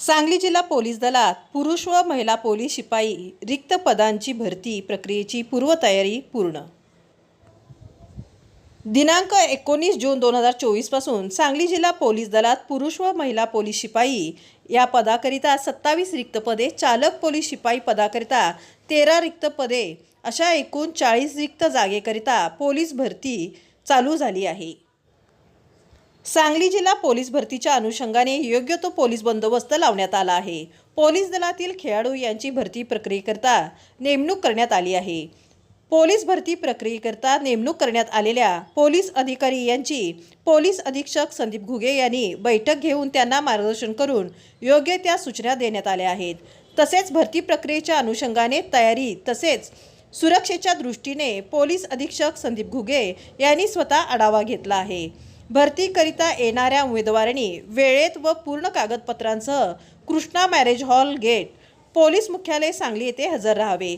सांगली जिल्हा पोलीस दलात पुरुष व महिला पोलीस शिपाई रिक्त पदांची भरती प्रक्रियेची पूर्वतयारी पूर्ण. दिनांक एकोणीस जून दोन हजार चोवीसपासून सांगली जिल्हा पोलीस दलात पुरुष व महिला पोलीस शिपाई या पदाकरिता सत्तावीस रिक्त पदे चालक पोलीस शिपाई पदाकरिता तेरा रिक्त पदे अशा एकूण चाळीस रिक्त जागेकरिता पोलीस भरती चालू झाली आहे. सांगली जिल्हा पोलीस भरतीच्या अनुषंगाने योग्य तो पोलीस बंदोबस्त लावण्यात आला आहे. पोलीस दलातील खेळाडू यांची भरती प्रक्रियेकरता नेमणूक करण्यात आली आहे. पोलीस भरती प्रक्रियेकरता नेमणूक करण्यात आलेल्या पोलीस अधिकारी यांची पोलीस अधीक्षक संदीप घुगे यांनी बैठक घेऊन त्यांना मार्गदर्शन करून योग्य त्या सूचना देण्यात आल्या आहेत. तसेच भरती प्रक्रियेच्या अनुषंगाने तयारी तसेच सुरक्षेच्या दृष्टीने पोलीस अधीक्षक संदीप घुगे यांनी स्वतः आढावा घेतला आहे. भरतीकरिता येणाऱ्या उमेदवारांनी वेळेत व पूर्ण कागदपत्रांसह Krishna marriage hall gate police मुख्यालय सांगली येथे हजर राहावे.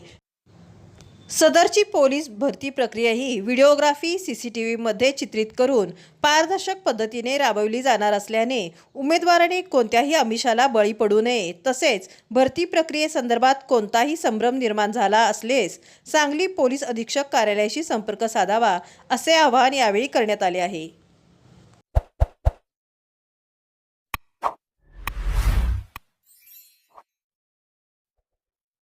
सदरची पोलीस भरती प्रक्रिया ही व्हिडिओग्राफी सी सी टी व्हीमध्ये चित्रित करून पारदर्शक पद्धतीने राबवली जाणार असल्याने उमेदवाराने कोणत्याही आमिषाला बळी पडू नये. तसेच भरती प्रक्रियेसंदर्भात कोणताही संभ्रम निर्माण झाला असल्यास सांगली पोलीस अधीक्षक कार्यालयाशी संपर्क साधावा असे आवाहन यावेळी करण्यात आले आहे.